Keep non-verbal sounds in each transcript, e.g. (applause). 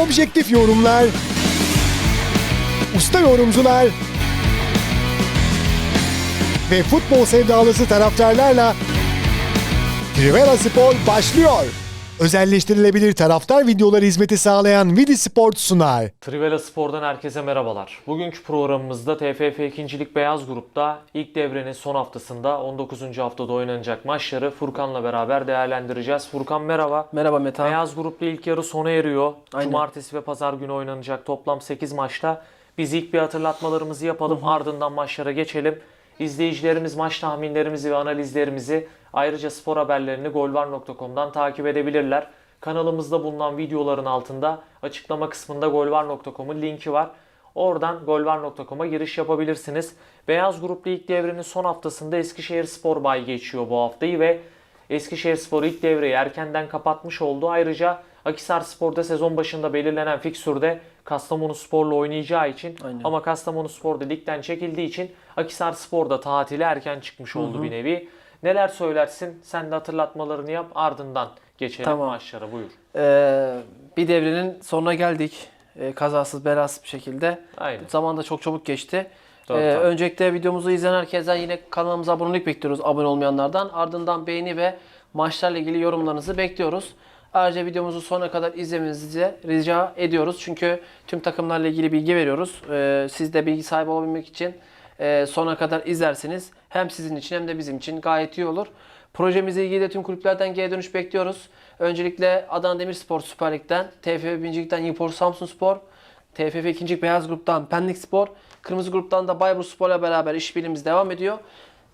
objektif yorumlar, usta yorumcular ve futbol sevdalısı taraftarlarla Trivela Spor başlıyor. Özelleştirilebilir taraftar videoları hizmeti sağlayan Vidi Sport sunar. Trivela Spor'dan herkese merhabalar. Bugünkü programımızda TFF 2. Lig Beyaz Grup'ta ilk devrenin son haftasında 19. haftada oynanacak maçları Furkan'la beraber değerlendireceğiz. Furkan merhaba. Merhaba Meta. Beyaz Grup'ta ilk yarı sona eriyor. Aynen. Cumartesi ve pazar günü oynanacak toplam 8 maçta. Biz ilk bir hatırlatmalarımızı yapalım ardından maçlara geçelim. İzleyicilerimiz maç tahminlerimizi ve analizlerimizi ayrıca spor haberlerini golvar.com'dan takip edebilirler. Kanalımızda bulunan videoların altında açıklama kısmında golvar.com'un linki var. Oradan golvar.com'a giriş yapabilirsiniz. Beyaz Grup'ta ilk devrenin son haftasında Eskişehir Spor Bay geçiyor bu haftayı ve Eskişehir Spor ilk devreyi erkenden kapatmış oldu. Ayrıca Akisar Spor'da sezon başında belirlenen fiksürde Kastamonu Spor'la oynayacağı için Aynen. ama Kastamonu Spor'da ligden çekildiği için Akisar Spor'da tatile erken çıkmış oldu bir nevi. Neler söylersin? Sen de hatırlatmalarını yap ardından geçelim Tamam. maçlara buyur. Ee, bir devrenin sonuna geldik. Ee, kazasız belasız bir şekilde. Aynen. Zaman da çok çabuk geçti. Ee, tabii. öncelikle videomuzu izleyen herkesten yine kanalımıza abonelik bekliyoruz abone olmayanlardan. Ardından beğeni ve maçlarla ilgili yorumlarınızı bekliyoruz. Ayrıca videomuzu sonuna kadar izlemenizi rica ediyoruz. Çünkü tüm takımlarla ilgili bilgi veriyoruz. Ee, siz de bilgi sahibi olabilmek için e, sona kadar izlersiniz. Hem sizin için hem de bizim için gayet iyi olur. Projemizle ilgili de tüm kulüplerden geri dönüş bekliyoruz. Öncelikle Adana Demirspor Süper Lig'den, TFF 1. Lig'den Yılpor Samsun Spor, TFF 2. Lig Beyaz Grup'tan Pendik Spor, Kırmızı Grup'tan da Bayburt Spor'la beraber işbirliğimiz devam ediyor.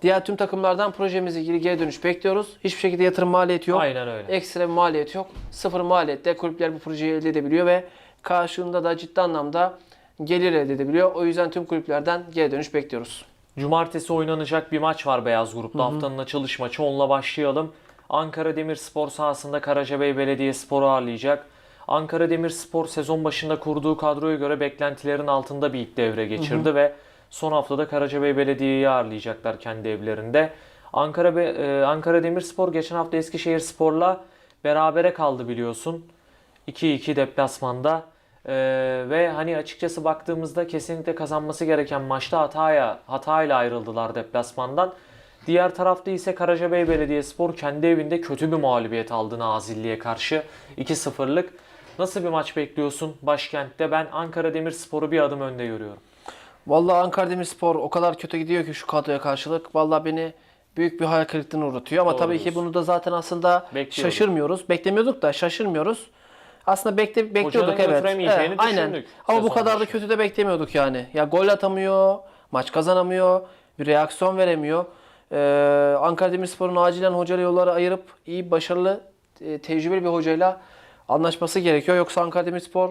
Diğer tüm takımlardan projemizle ilgili geri dönüş bekliyoruz. Hiçbir şekilde yatırım maliyeti yok. Aynen öyle. Ekstra bir maliyet yok. Sıfır maliyette kulüpler bu projeyi elde edebiliyor ve karşılığında da ciddi anlamda gelir elde edebiliyor. O yüzden tüm kulüplerden geri dönüş bekliyoruz. Cumartesi oynanacak bir maç var Beyaz Grup'ta. Haftanın açılış maçı. Onunla başlayalım. Ankara Demirspor sahasında Karacabey Belediyespor'u ağırlayacak. Ankara Demirspor sezon başında kurduğu kadroya göre beklentilerin altında bir ilk devre geçirdi ve son haftada Karacabey Belediye'yi ağırlayacaklar kendi evlerinde. Ankara e, Ankara Demirspor geçen hafta Eskişehir Spor'la berabere kaldı biliyorsun. 2-2 deplasmanda. Ee, ve hani açıkçası baktığımızda kesinlikle kazanması gereken maçta hataya hatayla ayrıldılar deplasmandan. Diğer tarafta ise Karacabey Belediyespor kendi evinde kötü bir mağlubiyet aldı Nazilli'ye karşı 2-0'lık. Nasıl bir maç bekliyorsun başkentte? Ben Ankara Demirspor'u bir adım önde görüyorum. Vallahi Ankara Demirspor o kadar kötü gidiyor ki şu kadroya karşılık. Vallahi beni büyük bir hayal kırıklığına uğratıyor. Ama Doğru tabii ki diyorsun. bunu da zaten aslında Bekliyorduk. şaşırmıyoruz. Beklemiyorduk da şaşırmıyoruz. Aslında bekle, bekliyorduk evet. götüremeyeceğini aynen. düşündük Ama bu sezon kadar da başı. kötü de beklemiyorduk yani. Ya gol atamıyor, maç kazanamıyor, bir reaksiyon veremiyor. Ee, Ankara Demirspor'un acilen hoca yolları ayırıp iyi, başarılı, e, tecrübeli bir hocayla anlaşması gerekiyor. Yoksa Ankara Demirspor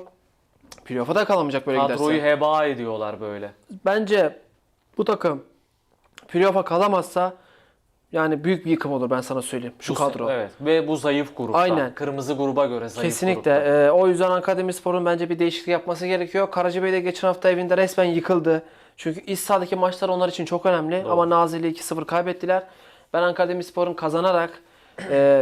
playoff'a da kalamayacak böyle giderse. Kadroyu heba ediyorlar böyle. Bence bu takım playoff'a kalamazsa yani büyük bir yıkım olur ben sana söyleyeyim. Şu Bu- kadro. Evet ve bu zayıf grupta. Aynen. Kırmızı gruba göre zayıf Kesinlikle. grupta. Ee, o yüzden Ankara Demirspor'un bence bir değişiklik yapması gerekiyor. Karacabey de geçen hafta evinde resmen yıkıldı. Çünkü iç sahadaki maçlar onlar için çok önemli. Ama Nazilli 2-0 kaybettiler. Ben Ankara Demirspor'un kazanarak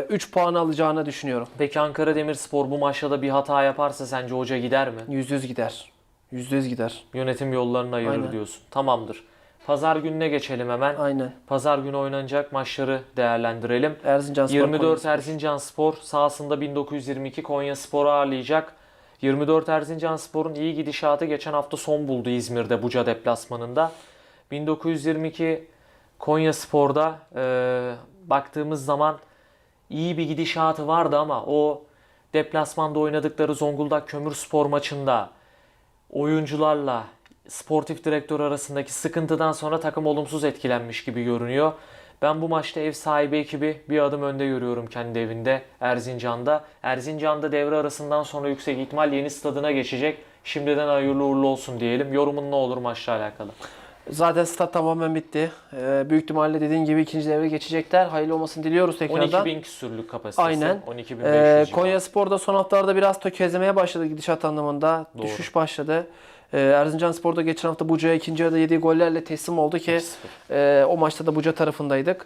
3 puan alacağını düşünüyorum. Peki Ankara Demirspor bu maçta da bir hata yaparsa sence hoca gider mi? %100 gider. %100 gider. Yönetim yollarını ayırır Aynen. diyorsun. Tamamdır. Pazar gününe geçelim hemen. Aynen. Pazar günü oynanacak maçları değerlendirelim. Erzincan Spor 24 Konyaspor. Erzincan Spor sahasında 1922 Konya Spor'u ağırlayacak. 24 Erzincan Spor'un iyi gidişatı geçen hafta son buldu İzmir'de Buca deplasmanında. 1922 Konya Spor'da e, baktığımız zaman iyi bir gidişatı vardı ama o deplasmanda oynadıkları Zonguldak Kömürspor maçında oyuncularla sportif direktör arasındaki sıkıntıdan sonra takım olumsuz etkilenmiş gibi görünüyor. Ben bu maçta ev sahibi ekibi bir adım önde görüyorum kendi evinde Erzincan'da. Erzincan'da devre arasından sonra yüksek ihtimal yeni stadına geçecek. Şimdiden hayırlı uğurlu olsun diyelim. Yorumun ne olur maçla alakalı? Zaten stat tamamen bitti. Ee, büyük ihtimalle dediğin gibi ikinci devre geçecekler. Hayırlı olmasını diliyoruz tekrardan. 12 bin küsürlük kapasitesi. Aynen. 12 bin Ee, Konya Spor'da son haftalarda biraz tökezlemeye başladı gidişat anlamında. Doğru. Düşüş başladı. Ee, Erzincan Spor'da geçen hafta Buca'ya ikinci yarıda yediği gollerle teslim oldu ki 2-0. e, o maçta da Buca tarafındaydık.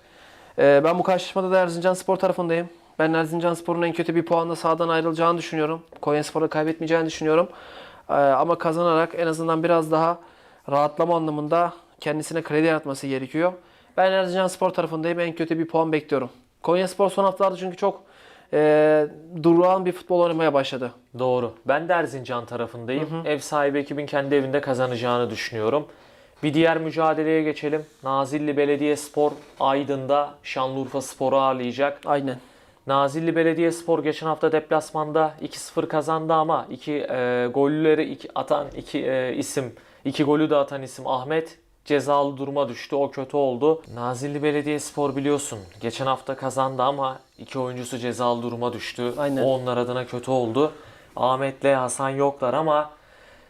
Ee, ben bu karşılaşmada da Erzincan Spor tarafındayım. Ben Erzincan Spor'un en kötü bir puanla sahadan ayrılacağını düşünüyorum. Konya Spor'u kaybetmeyeceğini düşünüyorum. Ee, ama kazanarak en azından biraz daha rahatlama anlamında kendisine kredi yaratması gerekiyor. Ben Erzincan Spor tarafındayım. En kötü bir puan bekliyorum. Konya Spor son haftalarda çünkü çok e, durağan bir futbol oynamaya başladı. Doğru. Ben de Erzincan tarafındayım. Ev sahibi ekibin kendi evinde kazanacağını düşünüyorum. Bir diğer mücadeleye geçelim. Nazilli Belediyespor Aydın'da Şanlıurfa Spor'u ağırlayacak. Aynen. Nazilli Belediyespor geçen hafta deplasmanda 2-0 kazandı ama iki e, golleri iki, atan iki e, isim, iki golü de atan isim Ahmet cezalı duruma düştü. O kötü oldu. Nazilli Belediyespor biliyorsun geçen hafta kazandı ama iki oyuncusu cezalı duruma düştü. Aynen. O onlar adına kötü oldu. Ahmet'le Hasan yoklar ama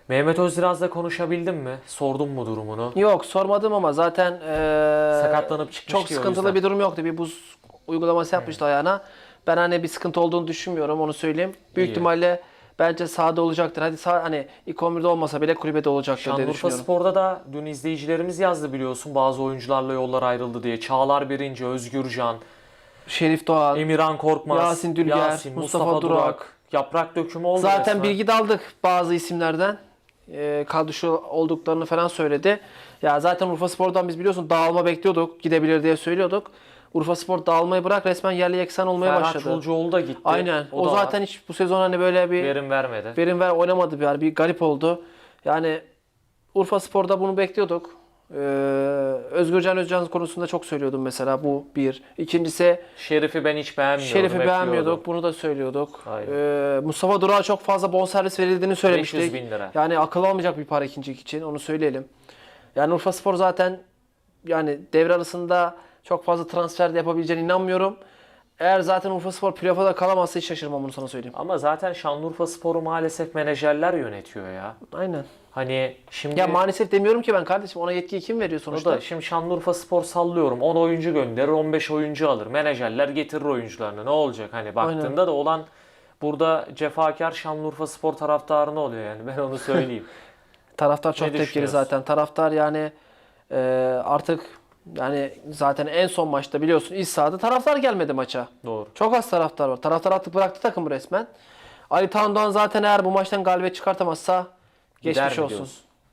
Mehmet Özdiraz'la konuşabildin mi? Sordun mu durumunu? Yok sormadım ama zaten e, Sakatlanıp çıkmış çok sıkıntılı bir durum yoktu. Bir buz uygulaması yapmıştı ayağına. Ben hani bir sıkıntı olduğunu düşünmüyorum onu söyleyeyim. Büyük İyi. ihtimalle bence sahada olacaktır. Hadi sağ, hani ilk 11'de olmasa bile kulübede olacaktır diye Şanlıurfa düşünüyorum. Spor'da da dün izleyicilerimiz yazdı biliyorsun bazı oyuncularla yollar ayrıldı diye. Çağlar Birinci, Özgürcan, Şerif Doğan. Emirhan Korkmaz, Yasin Dülger, Mustafa Durak. Yaprak dökümü oldu Zaten resmen. bilgi de aldık bazı isimlerden. E, kadrosu olduklarını falan söyledi. Ya zaten Urfa Spor'dan biz biliyorsun dağılma bekliyorduk. Gidebilir diye söylüyorduk. Urfa Spor dağılmayı bırak resmen yerli yeksan olmaya Ferhat başladı. Çolcuoğlu da gitti. Aynen. O, da zaten var. hiç bu sezon hani böyle bir verim vermedi. verim ver oynamadı bir yer. Bir garip oldu. Yani Urfa Spor'da bunu bekliyorduk. Ee, Özgürcan Özcan konusunda çok söylüyordum mesela bu bir. İkincisi Şerif'i ben hiç beğenmiyordum. Şerif'i beğenmiyorduk. Bunu da söylüyorduk. Aynen. Ee, Mustafa Durak'a çok fazla bonservis verildiğini söylemiştik. 500 bin lira. Yani akıl almayacak bir para ikincilik için. Onu söyleyelim. Yani Urfa Spor zaten yani devre arasında çok fazla transfer de yapabileceğine inanmıyorum. Eğer zaten Urfa Spor playoff'a da kalamazsa hiç şaşırmam bunu sana söyleyeyim. Ama zaten Şanlıurfa Spor'u maalesef menajerler yönetiyor ya. Aynen. Hani şimdi Ya maalesef demiyorum ki ben kardeşim. Ona yetkiyi kim veriyor o sonuçta? da şimdi Şanlıurfa Spor sallıyorum. 10 oyuncu gönderir, 15 oyuncu alır. Menajerler getirir oyuncularını. Ne olacak hani baktığında da olan burada cefakar Şanlıurfa Spor taraftarı oluyor yani. Ben onu söyleyeyim. (laughs) Taraftar çok Ne tepkili zaten. Taraftar yani e, artık yani zaten en son maçta biliyorsun iç sahada taraftar gelmedi maça. Doğru. Çok az taraftar var. Taraftar artık bıraktı takımı resmen. Ali Tandoğan zaten eğer bu maçtan galibiyet çıkartamazsa Gider geçmiş mi olsun.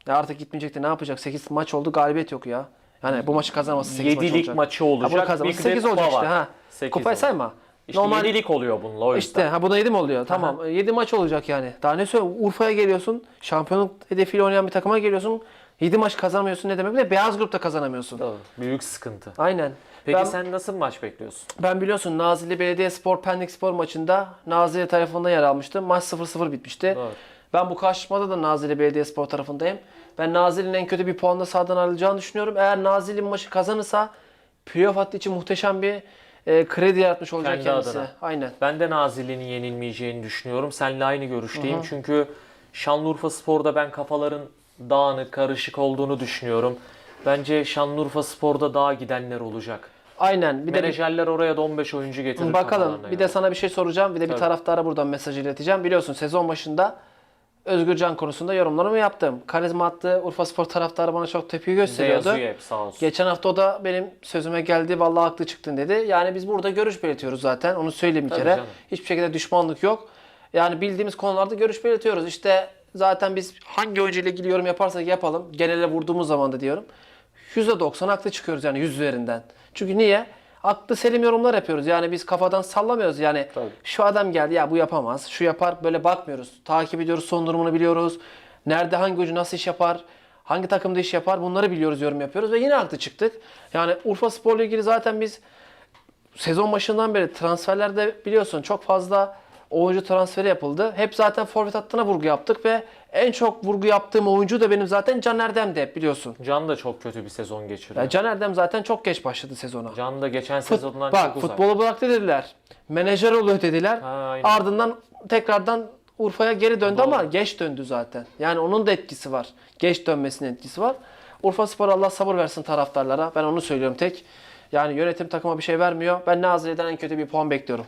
Ya artık gitmeyecekti. Ne yapacak? 8 maç oldu. Galibiyet yok ya. Yani bu maçı kazanamazsa 8 maç 7 olacak. lig maçı Ha, olacak. bunu kazanamazsa Bir de 8 kupa olacak işte. Ha. Sekiz Kupayı olacak. sayma. İşte Normal 7 lig oluyor bununla o yüzden. işte ha buna 7 mi oluyor? Tamam. 7 maç olacak yani. Daha ne söyleyeyim? Urfa'ya geliyorsun. Şampiyonluk hedefiyle oynayan bir takıma geliyorsun. 7 maç kazanamıyorsun ne demek? Bir de beyaz grupta kazanamıyorsun. Doğru. Büyük sıkıntı. Aynen. Peki ben, sen nasıl maç bekliyorsun? ben biliyorsun Nazilli Belediyespor Pendik Spor maçında Nazilli tarafında yer almıştım. Maç 0-0 bitmişti. Doğru. Ben bu karşılaşmada da Nazilli Belediyespor tarafındayım. Ben Nazilli'nin en kötü bir puanla sahadan ayrılacağını düşünüyorum. Eğer Nazilli maçı kazanırsa playoff hattı için muhteşem bir e, kredi yaratmış olacak Kendi kendisi. adına. Aynen. Ben de Nazilli'nin yenilmeyeceğini düşünüyorum. Seninle aynı görüşteyim. Çünkü Şanlıurfa Spor'da ben kafaların dağınık, karışık olduğunu düşünüyorum. Bence Şanlıurfa Spor'da daha gidenler olacak. Aynen. Bir de bir- Menajerler oraya da 15 oyuncu getirir. Bakalım. Bir göre. de sana bir şey soracağım. Bir de bir Tabii. taraftara buradan mesaj ileteceğim. Biliyorsun sezon başında Özgürcan konusunda yorumlarımı yaptım. Karizma attı. Urfa Spor taraftarı bana çok tepki gösteriyordu. yazıyor hep sağ olsun. Geçen hafta o da benim sözüme geldi. Vallahi haklı çıktın dedi. Yani biz burada görüş belirtiyoruz zaten. Onu söyleyeyim bir Tabii kere. canım. Hiçbir şekilde düşmanlık yok. Yani bildiğimiz konularda görüş belirtiyoruz. İşte zaten biz hangi oyuncu ile ilgili yorum yaparsak yapalım. Genele vurduğumuz zaman da diyorum. %90 haklı çıkıyoruz yani 100 üzerinden. Çünkü niye? Aklı selim yorumlar yapıyoruz. Yani biz kafadan sallamıyoruz. Yani Tabii. şu adam geldi ya bu yapamaz. Şu yapar böyle bakmıyoruz. Takip ediyoruz. Son durumunu biliyoruz. Nerede hangi oyuncu nasıl iş yapar? Hangi takımda iş yapar? Bunları biliyoruz, yorum yapıyoruz ve yine haklı çıktık. Yani Urfa Spor'la ilgili zaten biz sezon başından beri transferlerde biliyorsun çok fazla oyuncu transferi yapıldı. Hep zaten forvet hattına vurgu yaptık ve en çok vurgu yaptığım oyuncu da benim zaten Can Erdem'di hep biliyorsun. Can da çok kötü bir sezon geçiriyor. Ya Can Erdem zaten çok geç başladı sezona. Can da geçen Fut- sezondan bak çok uzak. futbolu bıraktı dediler. Menajer oluyor dediler. Ha, aynen. Ardından tekrardan Urfa'ya geri döndü Doğru. ama geç döndü zaten. Yani onun da etkisi var. Geç dönmesinin etkisi var. Urfa Spor Allah sabır versin taraftarlara. Ben onu söylüyorum tek. Yani yönetim takıma bir şey vermiyor. Ben Nazilli'den en kötü bir puan bekliyorum.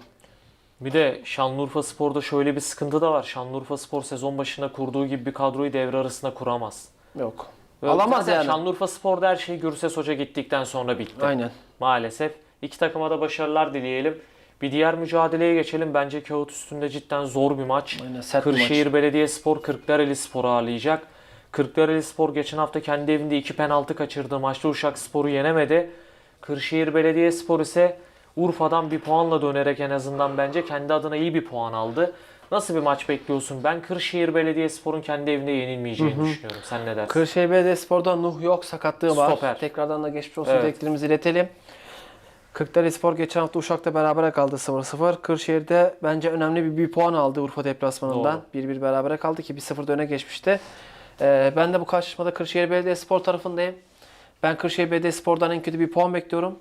Bir de Şanlıurfa Spor'da şöyle bir sıkıntı da var. Şanlıurfa Spor sezon başında kurduğu gibi bir kadroyu devre arasında kuramaz. Yok. Ve Alamaz yani. Şanlıurfa Spor'da her şey Gürses Hoca gittikten sonra bitti. Aynen. Maalesef. İki takıma da başarılar dileyelim. Bir diğer mücadeleye geçelim. Bence kağıt üstünde cidden zor bir maç. Aynen, sert Kırşehir Belediyespor Kırklareli Spor'u ağırlayacak. Kırklareli Spor geçen hafta kendi evinde iki penaltı kaçırdığı maçta Uşak Spor'u yenemedi. Kırşehir Belediyespor ise Urfa'dan bir puanla dönerek en azından bence kendi adına iyi bir puan aldı. Nasıl bir maç bekliyorsun? Ben Kırşehir Belediyespor'un kendi evinde yenilmeyeceğini düşünüyorum. Sen ne dersin? Kırşehir Belediyespor'da Nuh yok sakatlığı var. Stoper. Tekrardan da geçmiş olsun Evet. dileklerimizi iletelim. Kırklareli Spor geçen hafta Uşak'ta berabere kaldı 0-0. Kırşehir'de bence önemli bir, bir puan aldı Urfa deplasmanından. 1-1 berabere kaldı ki 1-0 öne geçmişti. Ee, ben de bu karşılaşmada Kırşehir Belediyespor tarafındayım. Ben Kırşehir Belediyespor'dan en kötü bir puan bekliyorum.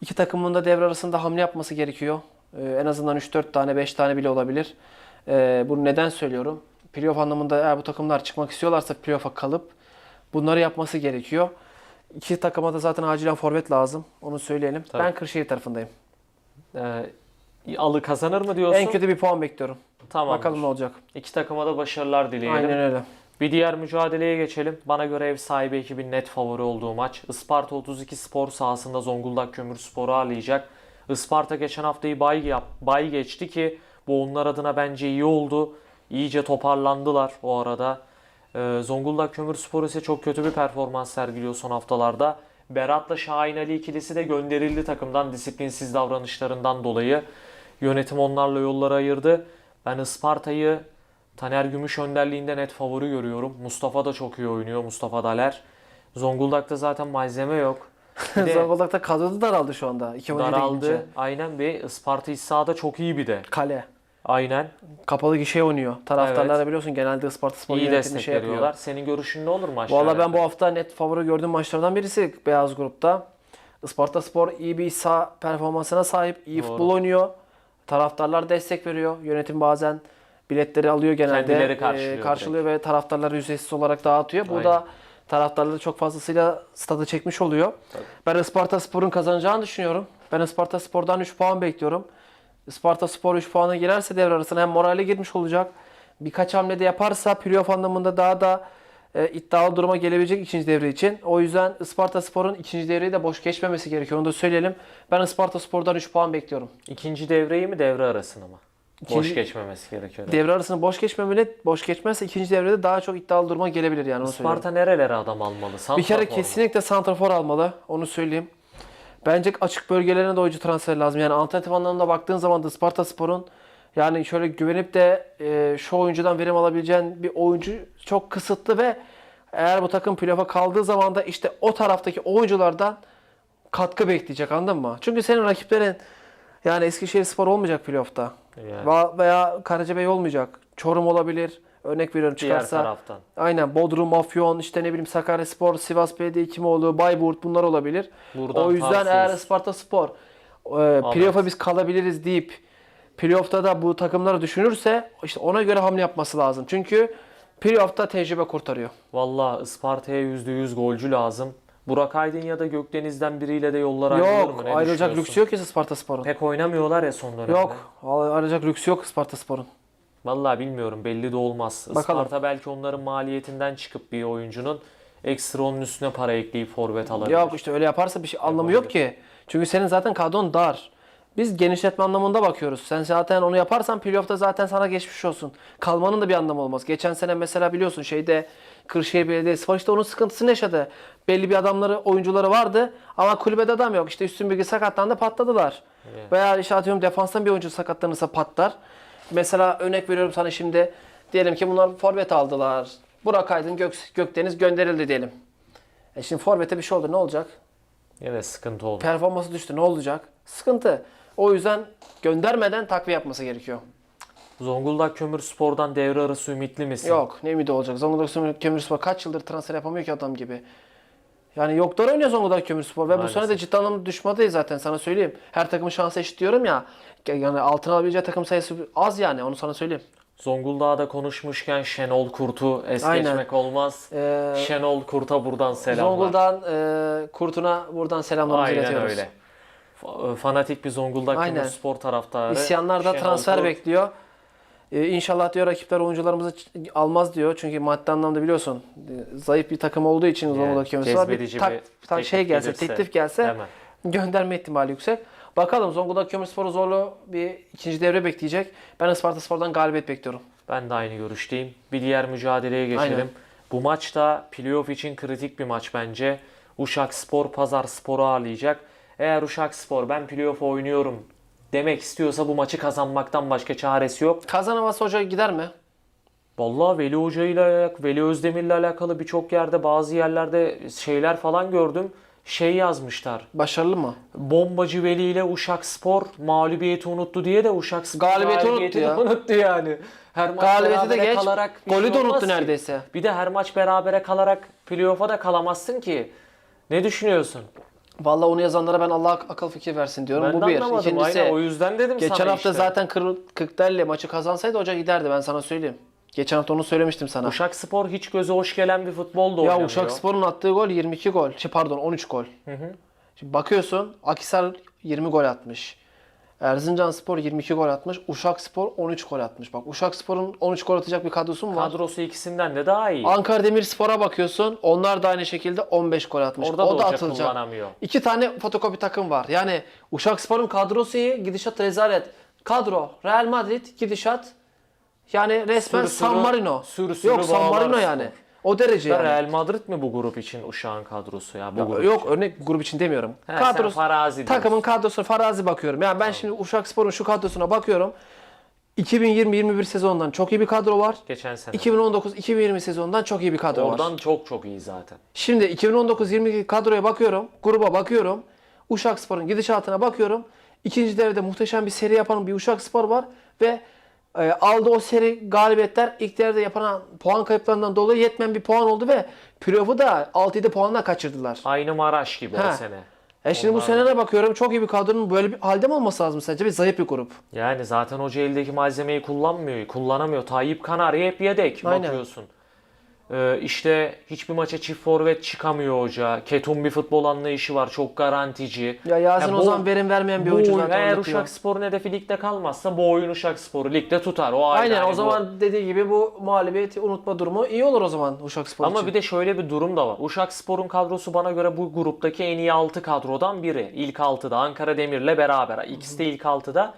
İki takımın da devre arasında hamle yapması gerekiyor. Ee, en azından 3-4 tane 5 tane bile olabilir. Ee, bunu neden söylüyorum? Playoff anlamında eğer bu takımlar çıkmak istiyorlarsa playoff'a kalıp bunları yapması gerekiyor. İki takıma da zaten acilen forvet lazım. Onu söyleyelim. Tabii. Ben Kırşehir tarafındayım. Ee, alı kazanır mı diyorsun? En kötü bir puan bekliyorum. Tamam. Bakalım ne olacak. İki takıma da başarılar dileyelim. Aynen öyle. Bir diğer mücadeleye geçelim. Bana göre ev sahibi ekibin net favori olduğu maç. Isparta 32 spor sahasında Zonguldak Kömürspor'u ağırlayacak. Isparta geçen haftayı bay, yap, bay geçti ki bu onlar adına bence iyi oldu. İyice toparlandılar o arada. Ee, Zonguldak Kömürspor ise çok kötü bir performans sergiliyor son haftalarda. Berat'la Şahin Ali ikilisi de gönderildi takımdan disiplinsiz davranışlarından dolayı. Yönetim onlarla yolları ayırdı. Ben Isparta'yı Taner Gümüş önderliğinde net favori görüyorum. Mustafa da çok iyi oynuyor. Mustafa Daler. Zonguldak'ta zaten malzeme yok. (laughs) De Zonguldak'ta kadroda daraldı şu anda. İki daraldı. gidince. Aynen bir Isparta sahada çok iyi bir de. Kale. Aynen. Kapalı gişe oynuyor. Taraftarlar Evet. da biliyorsun genelde Isparta Spor iyi yönetimi destek şey yapıyor. Senin görüşün ne olur maçta? Valla ben bu hafta net favori gördüğüm maçlardan birisi Beyaz Grup'ta. Isparta Spor iyi bir saha performansına sahip. iyi Doğru. futbol oynuyor. Taraftarlar destek veriyor. Yönetim bazen biletleri alıyor genelde. Kendileri Ee, karşılıyor karşılıyor ve taraftarlara ücretsiz olarak dağıtıyor. Bu Aynen. da taraftarları çok fazlasıyla stadı çekmiş oluyor. Ben Isparta Spor'un kazanacağını düşünüyorum. Ben Isparta Spor'dan 3 puan bekliyorum. Isparta Spor 3 puana girerse devre arasına hem morale girmiş olacak. Birkaç hamle de yaparsa playoff anlamında daha da e, iddialı duruma gelebilecek ikinci devre için. O yüzden Isparta Spor'un ikinci devreyi de boş geçmemesi gerekiyor. Onu da söyleyelim. Ben Isparta Spor'dan 3 puan bekliyorum. İkinci devreyi mi devre arasını mı? Boş İkinci- geçmemesi gerekiyor. Devre arasını boş geçmemeli. Boş geçmezse ikinci devrede daha çok iddialı duruma gelebilir yani onu söyleyeyim. Isparta nerelere adam almalı? Bir kere Santrafor mu? kesinlikle santrafor almalı. Onu söyleyeyim. Bence açık bölgelerine de oyuncu transferi lazım. Yani alternatif anlamda baktığın zaman da Sparta Spor'un yani şöyle güvenip de e, şu oyuncudan verim alabileceğin bir oyuncu çok kısıtlı ve eğer bu takım playoff'a kaldığı zaman da işte o taraftaki oyunculardan katkı bekleyecek anladın mı? Çünkü senin rakiplerin yani Eskişehir Spor olmayacak playoff'ta. Yani. Va- Veya Karacabey olmayacak. Çorum olabilir. Örnek veriyorum Diğer çıkarsa. taraftan. Aynen Bodrum, Afyon, işte ne bileyim Sakaryaspor, Sivas Belediye Hekimoğlu, Bayburt bunlar olabilir. Buradan o yüzden Tarsus. eğer Isparta Spor e, playoff'a biz kalabiliriz deyip playoff'ta da bu takımları düşünürse işte ona göre hamle yapması lazım. Çünkü playoff'ta tecrübe kurtarıyor. Valla Isparta'ya %100 golcü lazım. Burak Aydın ya da Gökdeniz'den biriyle de yollar ayrılır mı? Yok, Ne ayrılacak düşünüyorsun? lüksü yok ki Isparta Spor'un. Pek oynamıyorlar ya son dönemde. Yok, ayrılacak lüksü yok Isparta Spor'un. Vallahi bilmiyorum belli de olmaz. Bakalım. Isparta belki onların maliyetinden çıkıp bir oyuncunun ekstra onun üstüne para ekleyip forvet alabilir. Yok işte öyle yaparsa bir şey anlamı yok ki. Çünkü senin zaten kadron dar. Biz genişletme anlamında bakıyoruz. Sen zaten onu yaparsan playoff'ta zaten sana geçmiş olsun. Kalmanın da bir anlamı olmaz. Geçen sene mesela biliyorsun şeyde Kırşehir Belediyesi var işte onun sıkıntısını yaşadı. Belli bir adamları, oyuncuları vardı ama kulübede adam yok. İşte üstün bilgi sakatlandı patladılar. Evet. Veya işte atıyorum defanstan bir oyuncu sakatlanırsa patlar. Mesela örnek veriyorum sana şimdi. Diyelim ki bunlar forvet aldılar. Burak Aydın, Gök, Gökdeniz gönderildi diyelim. E şimdi forvete bir şey oldu ne olacak? Yine sıkıntı olur. Performansı düştü ne olacak? Sıkıntı. O yüzden göndermeden takviye yapması gerekiyor. Zonguldak Kömürspor'dan devre arası ümitli misin? Yok ne ümidi olacak? Zonguldak Kömürspor kaç yıldır transfer yapamıyor ki adam gibi. Yani yoklar oynuyor Zonguldak Kömürspor ve bu Maalesef. sene de ciddi anlamda düşmadayız zaten sana söyleyeyim. Her takımın şansı eşit diyorum ya. Yani altına alabileceği takım sayısı az yani onu sana söyleyeyim. Zonguldak'da da konuşmuşken Şenol Kurt'u es Aynen. geçmek olmaz. Ee, Şenol Kurt'a buradan selamlar. Zonguldak'ın e, Kurt'una buradan selamlarımızı Aynen iletiyoruz. öyle. Fa- Fanatik bir Zonguldak Aynen. Kömürspor taraftarı. İsyanlar da Şenol transfer Kurt- bekliyor. Ee, inşallah diyor rakipler oyuncularımızı almaz diyor. Çünkü maddi anlamda biliyorsun e, zayıf bir takım olduğu için Yani Zonguldak Kömürspor bir tak, bir tak şey gelse, gelirse teklif gelse hemen. gönderme ihtimali yüksek. Bakalım Zonguldak Kömürspor zorlu bir ikinci devre bekleyecek. Ben Isparta Spor'dan galibiyet bekliyorum. Ben de aynı görüşteyim. Bir diğer mücadeleye geçelim. Aynen. Bu maç da playoff için kritik bir maç bence. Uşak Spor Pazar Spor'u ağırlayacak. Eğer Uşak Spor ben playoff oynuyorum demek istiyorsa bu maçı kazanmaktan başka çaresi yok. Kazanamazsa hoca gider mi? Vallahi Veli Hoca ile Veli Özdemir'le alakalı birçok yerde bazı yerlerde şeyler falan gördüm. Şey yazmışlar. Başarılı mı? Bombacı Veli ile Uşak Spor mağlubiyeti unuttu diye de Uşak Spor Galibiyeti galibiyeti unuttu ya. unuttu yani. Her maç Galibiyeti de berabere geç. kalarak şey Golü de olmaz unuttu ki. neredeyse. Bir de her maç berabere kalarak playoff'a da kalamazsın ki. Ne düşünüyorsun? Vallahi onu yazanlara ben Allah akıl fikir versin diyorum. Ben Bu de bir. anlamadım. İkincisi Aynen o yüzden dedim geçen sana hafta işte. zaten Kır- Kırklareli maçı kazansaydı hoca giderdi ben sana söyleyeyim. Geçen hafta onu söylemiştim sana. Uşak Spor hiç göze hoş gelen bir futbol da Ya oynamıyor. Uşak Spor'un attığı gol 22 gol. Şey pardon 13 gol. Şimdi bakıyorsun Akisar 20 gol atmış. Erzincan Spor 22 gol atmış. Uşak Spor 13 gol atmış. Bak Uşak Spor'un 13 gol atacak bir kadrosu mu var? Kadrosu ikisinden de daha iyi. Ankara Demirspor'a bakıyorsun. Onlar da aynı şekilde 15 gol atmış. Orada da o da hoca atılacak. kullanamıyor. İki tane fotokopi takım var. Yani Uşak Spor'un kadrosu iyi, gidişat rezalet. Kadro Real Madrid, gidişat yani resmen Sürü San Marino. sürü sürü Yok San Marino spor. O derece yani. Real Madrid mi bu grup için Uşak'ın kadrosu ya? Bu grup Yok için. örnek grup için demiyorum. He, sen Kadrosu, farazi diyorsun. takımın kadrosuna farazi bakıyorum. Yani ben şimdi Uşak Spor'un şu kadrosuna bakıyorum. 2020-21 sezonundan çok iyi bir kadro var. Geçen sene. 2019-2020 sezonundan çok iyi bir kadro var. Oradan çok çok iyi zaten. Şimdi 2019-22 kadroya bakıyorum, gruba bakıyorum. Uşak Spor'un gidişatına bakıyorum. İkinci devrede muhteşem bir seri yapan bir Uşak Spor var ve e, aldığı o seri galibiyetler ilk devrede yapılan puan kayıplarından dolayı yetmeyen bir puan oldu ve playoff'u da 6-7 puanla kaçırdılar. Aynı Maraş gibi Ha. o sene. E şimdi bu Onlar sene de bakıyorum çok iyi bir kadronun böyle bir halde mi olması lazım sence? Bir zayıf bir grup. Yani zaten hoca eldeki malzemeyi kullanmıyor, kullanamıyor. Tayyip Kanarya hep yedek Aynen. bakıyorsun. Ee, işte hiçbir maça çift forvet çıkamıyor hoca. Ketum bir futbol anlayışı var, çok garantici. Ya Yasin bu- Ozan verim vermeyen bir bu oyuncu oyun- zaten eğer. Uşak Spor'un hedefi ligde kalmazsa bu oyun Uşak Spor'u ligde tutar. O ayrı. Aynen Yani o bu- zaman dediği gibi bu mağlubiyeti unutma durumu iyi olur o zaman Uşak Spor Ama için. bir de şöyle bir durum da var. Uşak Spor'un kadrosu bana göre bu gruptaki en iyi 6 kadrodan biri. İlk 6'da Ankara Demir'le beraber. İkisi de ilk 6'da.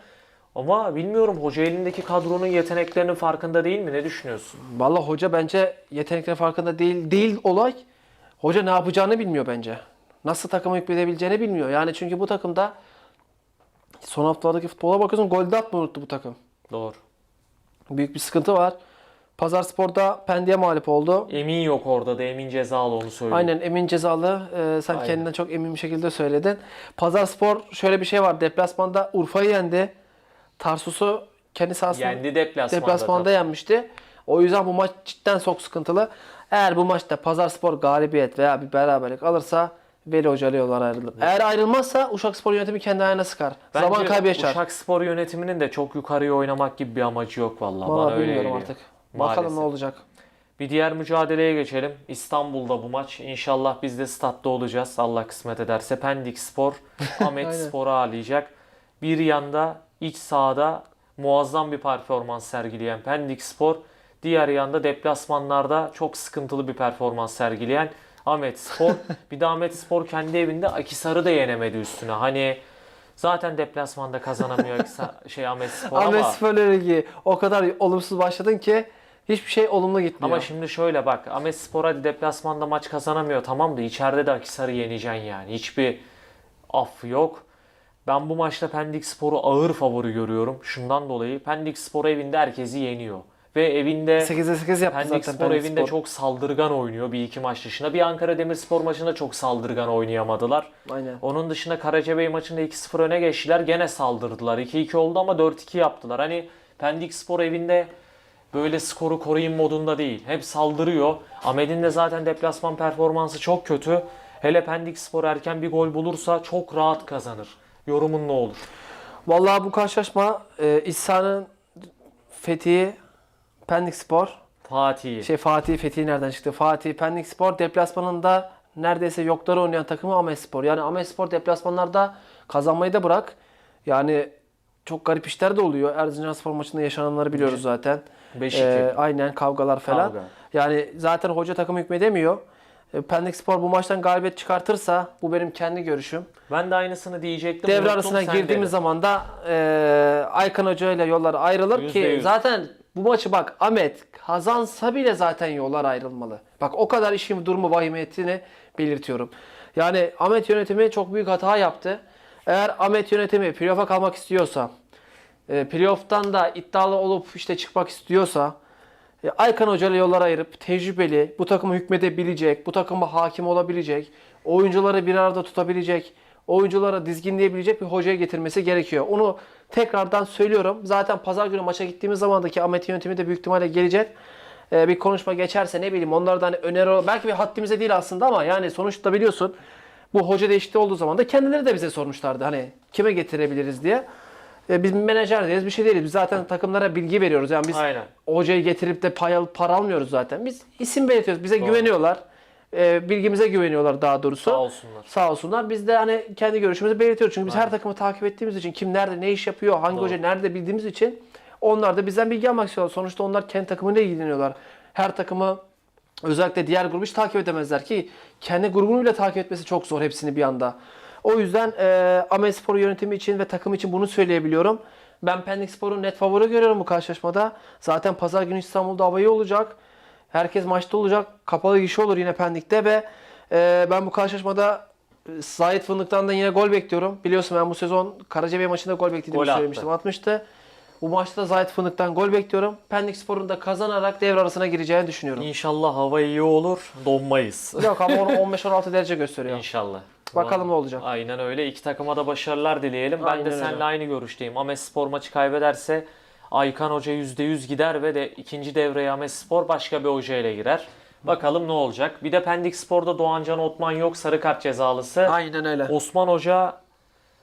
Ama bilmiyorum hoca elindeki kadronun yeteneklerinin farkında değil mi? Ne düşünüyorsun? Vallahi hoca bence yeteneklerin farkında değil. Değil olay. Hoca ne yapacağını bilmiyor bence. Nasıl takımı hükmedebileceğini bilmiyor. Yani çünkü bu takımda son haftalardaki futbola bakıyorsun golde atmayı unuttu bu takım. Doğru. Büyük bir sıkıntı var. Pazar Spor'da Pendik'e mağlup oldu. Emin yok orada da Emin cezalı onu söyleyeyim. Aynen Emin cezalı. Ee, sen Aynen. kendinden çok emin bir şekilde söyledin. Pazar Spor şöyle bir şey var. Deplasmanda Urfa'yı yendi. Tarsus'u kendi sahasında Yendi deplasmanda. deplasmanda tabii. yenmişti. O yüzden bu maç cidden çok sıkıntılı. Eğer bu maçta Pazar Spor galibiyet veya bir beraberlik alırsa Veli Hoca ile yollar ayrılır. Eğer ayrılmazsa Uşak Spor yönetimi kendi ayağına sıkar. Bence Zaman kaybı yaşar. Uşak Spor yönetiminin de çok yukarıya oynamak gibi bir amacı yok vallahi. Bana öyle bilmiyorum geliyor. artık. Maalesef. Bakalım ne olacak. Bir diğer mücadeleye geçelim. İstanbul'da bu maç. İnşallah biz de statta olacağız. Allah kısmet ederse. Pendik Spor, (laughs) Ahmet. Spor'u ağırlayacak. Bir yanda iç sahada muazzam bir performans sergileyen Pendik Spor. Diğer yanda deplasmanlarda çok sıkıntılı bir performans sergileyen Ahmet Spor. (laughs) bir de Ahmet Spor kendi evinde Akisar'ı da yenemedi üstüne. Hani zaten deplasmanda kazanamıyor Akisar, (laughs) şey Ahmet Spor Ahmet ama... Spor Ligi o kadar olumsuz başladın ki hiçbir şey olumlu gitmiyor. Ama şimdi şöyle bak Ahmet Spor hadi deplasmanda maç kazanamıyor tamam da içeride de Akisar'ı yeneceksin yani. Hiçbir affı yok. Ben bu maçta Pendik Spor'u ağır favori görüyorum. Şundan dolayı Pendik Spor evinde herkesi yeniyor. Ve evinde 8'e 8 yaptı Pendik zaten Spor Pendik evinde Spor. çok saldırgan oynuyor bir iki maç dışında. Bir Ankara Demirspor maçında çok saldırgan oynayamadılar. Aynen. Onun dışında Karacabey maçında 2-0 öne geçtiler. Gene saldırdılar. 2-2 oldu ama 4-2 yaptılar. Hani Pendik Spor evinde böyle skoru koruyun modunda değil. Hep saldırıyor. Ahmet'in de zaten deplasman performansı çok kötü. Hele Pendik Spor erken bir gol bulursa çok rahat kazanır. Yorumun ne olur? Vallahi bu karşılaşma e, İhsan'ın Fethi Pendik Spor. Fatih. Şey Fatih Fethi nereden çıktı? Fatih Pendik Spor deplasmanında neredeyse yokları oynayan takımı Ahmet Spor. Yani Ahmet Spor deplasmanlarda kazanmayı da bırak. Yani çok garip işler de oluyor. Erzincan Spor maçında yaşananları biliyoruz zaten. 5-2. Ee, aynen kavgalar falan. Kavga. Yani zaten hoca takımı hükmedemiyor. E, Pendik Spor bu maçtan galibiyet çıkartırsa bu benim kendi görüşüm. Ben de aynısını diyecektim. Devre arasına girdiğimiz dedin. zaman da e, Aykan Hoca ile yollar ayrılır Yüzde ki yüz. zaten bu maçı bak Ahmet kazansa bile zaten yollar ayrılmalı. Bak o kadar işin durumu vahimiyetini belirtiyorum. Yani Ahmet yönetimi çok büyük hata yaptı. Eğer Ahmet yönetimi playoff'a kalmak istiyorsa, e, playoff'tan da iddialı olup işte çıkmak istiyorsa Aykan Hoca ile yollar ayırıp tecrübeli, bu takımı hükmedebilecek, bu takıma hakim olabilecek, oyuncuları bir arada tutabilecek, oyunculara dizginleyebilecek bir hocaya getirmesi gerekiyor. Onu tekrardan söylüyorum. Zaten pazar günü maça gittiğimiz zamandaki Ahmet yönetimi de büyük ihtimalle gelecek. E, bir konuşma geçerse ne bileyim onlardan hani öneri belki bir haddimize değil aslında ama yani sonuçta biliyorsun bu hoca değişikliği olduğu zaman da kendileri de bize sormuşlardı hani kime getirebiliriz diye. E, biz menajer değiliz bir şey değiliz. Biz zaten takımlara bilgi veriyoruz. Yani biz Aynen. hocayı getirip de pay para almıyoruz zaten. Biz isim belirtiyoruz. Bize Doğru. güveniyorlar. E, bilgimize güveniyorlar daha doğrusu. Sağ olsunlar. Sağ olsunlar. Biz de hani kendi görüşümüzü belirtiyoruz. Çünkü biz her takımı takip ettiğimiz için kim nerede ne iş yapıyor, hangi Doğru. hoca nerede bildiğimiz için onlar da bizden bilgi almak istiyorlar. Sonuçta onlar kendi takımıyla ilgileniyorlar. Her takımı özellikle diğer grubu hiç takip edemezler ki kendi grubunu bile takip etmesi çok zor hepsini bir anda. O yüzden e, Ahmet Spor yönetimi için ve takım için bunu söyleyebiliyorum. Ben Pendik Spor'u net favori görüyorum bu karşılaşmada. Zaten pazar günü İstanbul'da havayı olacak. Herkes maçta olacak. Kapalı gişe olur yine Pendik'te ve e, ben bu karşılaşmada e, Zahit Fındık'tan da yine gol bekliyorum. Biliyorsun ben bu sezon Karacabey maçında gol beklediğimi Gol attı. söylemiştim. Atmıştı. Bu maçta da Zahit Fındık'tan gol bekliyorum. Pendik Spor'un da kazanarak devre arasına gireceğini düşünüyorum. İnşallah hava iyi olur. Donmayız. Yok ama onu (laughs) 15-16 derece gösteriyor. İnşallah. Bakalım ne olacak. Aynen öyle. İki takıma da başarılar dileyelim. Ben Aynen de öyle. seninle aynı görüşteyim. Ahmet Spor maçı kaybederse Aykan Hoca %100 gider ve de ikinci devreye Ahmet Spor başka bir hoca ile girer. Bakalım ne olacak. Bir de Pendik Spor'da Doğancan Otman yok. Sarı kart cezalısı. Aynen öyle. Osman Hoca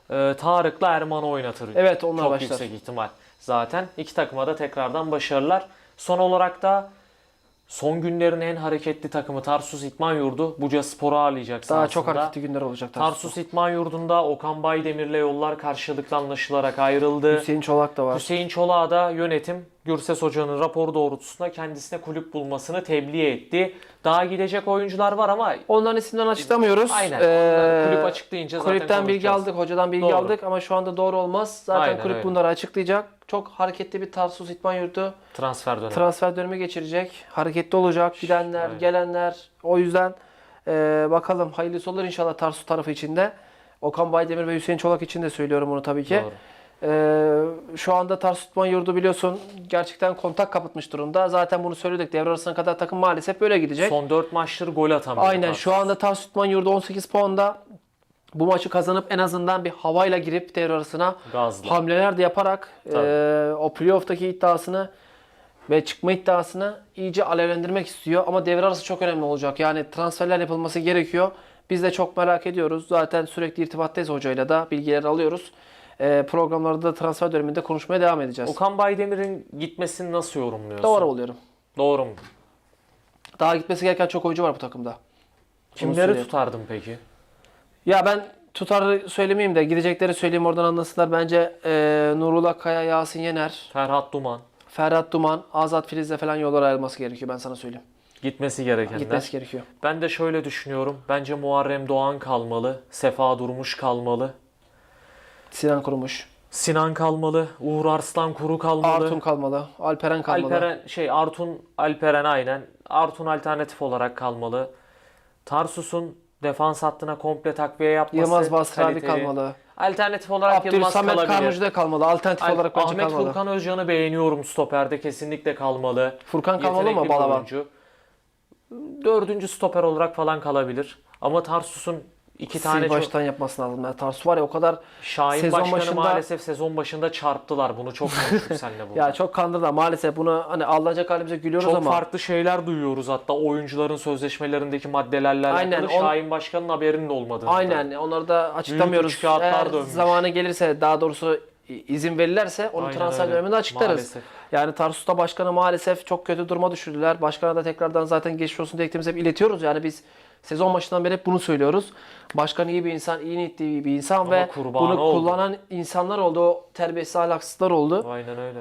e, Tarık'la Erman'ı oynatır. Evet onlar Çok başlar. yüksek ihtimal. Zaten iki takıma da tekrardan başarılar. Son olarak da son günlerin en hareketli takımı Tarsus İtman Yurdu Buca Spor'u ağırlayacak Daha çok hareketli günler olacak. Tarsus İtman Yurdu'nda Okan Baydemir'le yollar karşılıklı anlaşılarak ayrıldı. Hüseyin Çolak da var. Hüseyin Çolak'a da yönetim Gürses Hoca'nın raporu doğrultusunda kendisine kulüp bulmasını tebliğ etti. Daha gidecek oyuncular var ama Onların isimlerini açıklamıyoruz. Aynen. Ee, kulüp açıklayınca zaten Kulüpten bilgi aldık, hocadan bilgi Doğru. aldık ama şu anda doğru olmaz. Zaten Aynen kulüp öyle. bunları açıklayacak. Çok hareketli bir Tarsus İtman Yurdu. transfer dönemi. Transfer dönemi geçirecek. Hareketli olacak. Gidenler, Aynen. gelenler. O yüzden ee, bakalım hayırlısı olur inşallah Tarsus tarafı içinde. Okan Baydemir ve Hüseyin Çolak için de söylüyorum bunu tabii ki. Doğru. Ee, şu anda İtman Yurdu biliyorsun gerçekten kontak kapatmış durumda. Zaten bunu söyledik. Devre arasına kadar takım maalesef böyle gidecek. Son 4 maçtır gol atamıyor. Aynen Tarsus. şu anda Tarsus İtman Yurdu 18 puanda. Bu maçı kazanıp en azından bir havayla girip devre arasına Gazlı. hamleler de yaparak Tabii. eee, o playoff'taki iddiasını ve çıkma iddiasını iyice alevlendirmek istiyor. Ama devre arası çok önemli olacak. Yani transferler yapılması gerekiyor. Biz de çok merak ediyoruz. Zaten sürekli irtibattayız hocayla da bilgiler alıyoruz. Eee, programlarda da transfer döneminde konuşmaya devam edeceğiz. Okan Baydemir'in gitmesini nasıl yorumluyorsun? Doğru buluyorum. Doğru mu? Daha gitmesi gereken çok oyuncu var bu takımda. Kimleri tutardın peki? Ya ben tutarı söylemeyeyim de gidecekleri söyleyeyim oradan anlasınlar. Bence eee Nurullah Kaya, Yasin Yener, Ferhat Duman. Ferhat Duman, Azat Filiz'le falan yollar ayrılması gerekiyor ben sana söyleyeyim. Gitmesi gerekenler. Gitmesi gerekiyor. Ben de şöyle düşünüyorum. Bence Muharrem Doğan kalmalı. Sefa Durmuş kalmalı. Sinan Kurumuş, Sinan kalmalı. Uğur Arslan Kuru kalmalı. Artun kalmalı, Alperen kalmalı. Alperen şey Artun Alperen aynen. Artun alternatif olarak kalmalı. Tarsus'un defans hattına komple takviye yapması. Yılmaz Basri kaliteli. kalmalı. Alternatif olarak Abdül Yılmaz Samet kalabilir. Karmucu da kalmalı. Alternatif Al- olarak bence Ahmet kalmalı. Furkan Özcan'ı beğeniyorum stoperde. Kesinlikle kalmalı. Furkan kalmalı mı bir Balaban? oyuncu. Dördüncü stoper olarak falan kalabilir. Ama Tarsus'un iki tane çok... baştan yapması lazım. Yani Tarsus var ya o kadar Şahin sezon Başkanı başında- maalesef sezon başında çarptılar. Bunu çok (laughs) konuştuk seninle burada. ya çok kandırdılar. Maalesef bunu hani alacak halimize gülüyoruz Çok ama farklı şeyler duyuyoruz hatta oyunçların sözleşmelerindeki maddelerle alakalı. Aynen, on- Şahin Başkan'ın haberinin olmadığını. aynen onları da açıklamıyoruz. kağıtlar Eğer dönmüş. zamanı gelirse daha doğrusu izin verirlerse onu Aynen transfer öyle. döneminde açıklarız. Maalesef. Yani Tarsus'ta başkanı maalesef çok kötü duruma düşürdüler. Başkana da tekrardan zaten geçmiş olsun dileklerimizi hep iletiyoruz. Yani biz sezon başından beri hep bunu söylüyoruz. Başkan iyi bir insan, iyi niyetli bir insan Ama ve bunu oldu. kullanan insanlar oldu. O terbiyesiz ahlaksızlar oldu. Aynen öyle.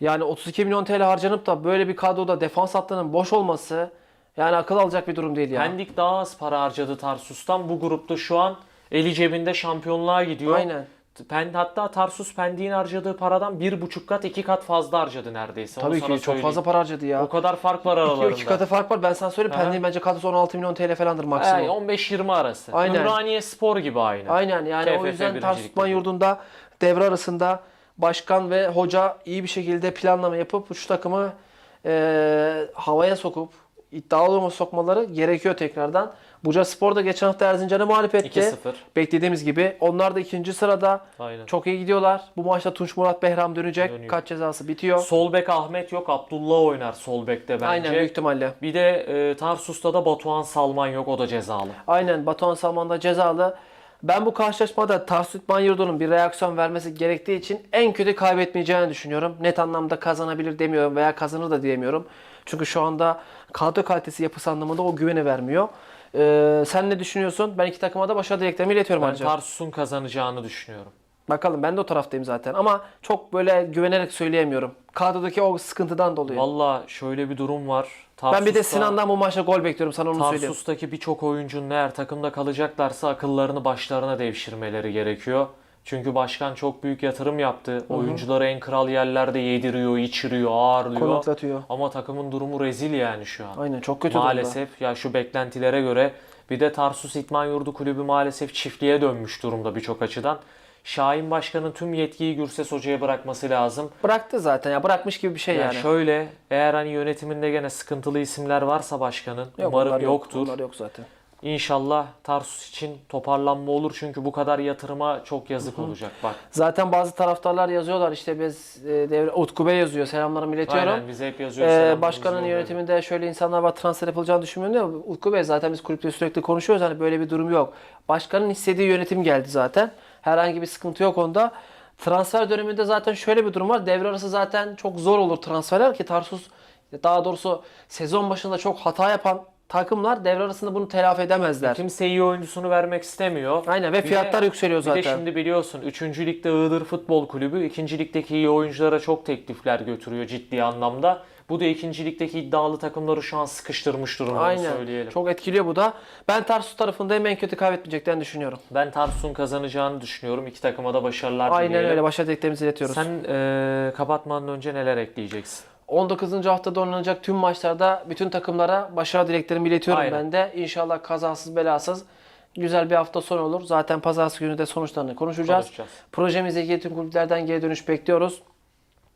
Yani 32 milyon TL harcanıp da böyle bir kadroda defans hattının boş olması Yani akıl alacak bir durum değil ya. Pendik daha az para harcadı Tarsus'tan. Bu grupta şu an eli cebinde şampiyonluğa gidiyor. Aynen. Pen, hatta Tarsus Pendik'in harcadığı paradan bir buçuk kat iki kat fazla harcadı neredeyse. Onu Tabii sana ki çok söyleyeyim. fazla para harcadı ya. O kadar fark var İki, aralarında. iki katı fark var. Ben sana söyleyeyim. Aha. Pendik'in bence kadrosu 16 milyon TL falandır maksimum. Yani 15-20 arası. Aynen. Ümraniye Spor gibi aynı. Aynen yani o TFF yüzden birinci Tarsus Yurdu'nda devre arasında başkan ve hoca iyi bir şekilde planlama yapıp şu takımı e, havaya sokup iddialı duruma sokmaları gerekiyor tekrardan. Buca Spor da geçen hafta Erzincan'ı mağlup etti. 2-0. Beklediğimiz gibi. Onlar da ikinci sırada. Aynen. Çok iyi gidiyorlar. Bu maçta Tunç Murat Behram dönecek. Dönüyor. Kaç cezası bitiyor. Sol bek Ahmet yok. Abdullah oynar sol bekte bence. Aynen büyük ihtimalle. Bir de e, Tarsus'ta da Batuhan Salman yok. O da cezalı. Aynen Batuhan Salman da cezalı. Ben bu karşılaşmada Tarsus İdman Yurdu'nun bir reaksiyon vermesi gerektiği için en kötü kaybetmeyeceğini düşünüyorum. Net anlamda kazanabilir demiyorum veya kazanır da diyemiyorum. Çünkü şu anda kadro kalitesi yapısı anlamında o güveni vermiyor. Ee, sen ne düşünüyorsun? Ben iki takıma da başarı dileklerimi iletiyorum Ben. Tarsus'un kazanacağını düşünüyorum. Bakalım ben de o taraftayım zaten ama çok böyle güvenerek söyleyemiyorum. Kadrodaki o sıkıntıdan dolayı. Valla şöyle bir durum var. ben bir de Tarsus'ta- Sinan'dan bu maçta gol bekliyorum sana onu söyleyeyim. Tarsus'taki birçok oyuncunun eğer takımda kalacaklarsa akıllarını başlarına devşirmeleri gerekiyor. Çünkü başkan çok büyük yatırım yaptı. Oyuncuları en kral yerlerde yediriyor, içiriyor, ağırlıyor. Konaklatıyor. Ama takımın durumu rezil yani şu an. Aynen çok kötü durumda. maalesef ya şu beklentilere göre bir de Tarsus İtman Yurdu Kulübü maalesef çiftliğe dönmüş durumda birçok açıdan. Şahin Başkan'ın tüm yetkiyi Gürses Hoca'ya bırakması lazım. Bıraktı zaten ya bırakmış gibi bir şey Ya yani. şöyle eğer hani yönetiminde gene sıkıntılı isimler varsa başkanın Yok, umarım onlar yok, yoktur. Onlar yok zaten. İnşallah Tarsus için toparlanma olur çünkü bu kadar yatırıma çok yazık olacak bak. Zaten bazı taraftarlar yazıyorlar işte biz e, devre Utku Bey yazıyor selamlarımı iletiyorum. Aynen bize hep yazıyoruz. Ee, başkanın yönetiminde şöyle insanlar var transfer yapılacağını düşünmüyorum diyor. Utku Bey zaten biz kulüpte sürekli konuşuyoruz hani böyle bir durum yok. Başkanın istediği yönetim geldi zaten. Herhangi bir sıkıntı yok onda. Transfer döneminde zaten şöyle bir durum var. Devre arası zaten çok zor olur transferler ki Tarsus daha doğrusu sezon başında çok hata yapan takımlar devre arasında bunu telafi edemezler. Kimse iyi oyuncusunu vermek istemiyor. Aynen ve Bir fiyatlar de- yükseliyor Bir zaten. de şimdi biliyorsun 3. ligde Iğdır Futbol Kulübü 2. ligdeki iyi oyunculara çok teklifler götürüyor ciddi anlamda. Bu da 2. ligdeki iddialı takımları şu an sıkıştırmış durumda Aynen. söyleyelim. Çok etkiliyor bu da. Ben Tarsus tarafındayım en kötü kaybetmeyeceklerini düşünüyorum. Ben Tarsus'un kazanacağını düşünüyorum. İki takıma da başarılar Aynen dileyelim. öyle. Başarı dileklerimizi iletiyoruz. Sen eee, kapatmadan önce neler ekleyeceksin? 19. haftada oynanacak tüm maçlarda bütün takımlara başarı dileklerimi iletiyorum Aynen. ben de. İnşallah kazasız belasız güzel bir hafta sonu olur. Zaten pazartesi günü de sonuçlarını konuşacağız. Konuşacağız. Projemizle ilgili tüm kulüplerden geri dönüş bekliyoruz.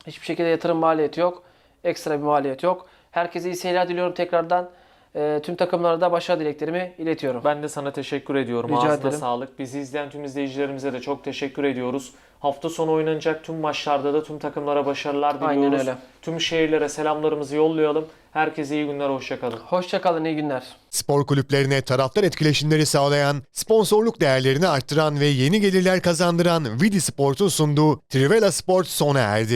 Hiçbir şekilde yatırım maliyeti yok. Ekstra bir maliyet yok. Herkese iyi seyirler diliyorum tekrardan. Ee, tüm takımlara da başarı dileklerimi iletiyorum. Ben de sana teşekkür ediyorum. Rica Ağzına ederim. sağlık. Bizi izleyen tüm izleyicilerimize de çok teşekkür ediyoruz. Hafta sonu oynanacak tüm maçlarda da tüm takımlara başarılar diliyoruz. Aynen öyle. Tüm şehirlere selamlarımızı yollayalım. Herkese iyi günler, hoşçakalın. Hoşçakalın, iyi günler. Spor kulüplerine taraftar etkileşimleri sağlayan, sponsorluk değerlerini arttıran ve yeni gelirler kazandıran Vidi Sport'un sunduğu Trivela Sport sona erdi.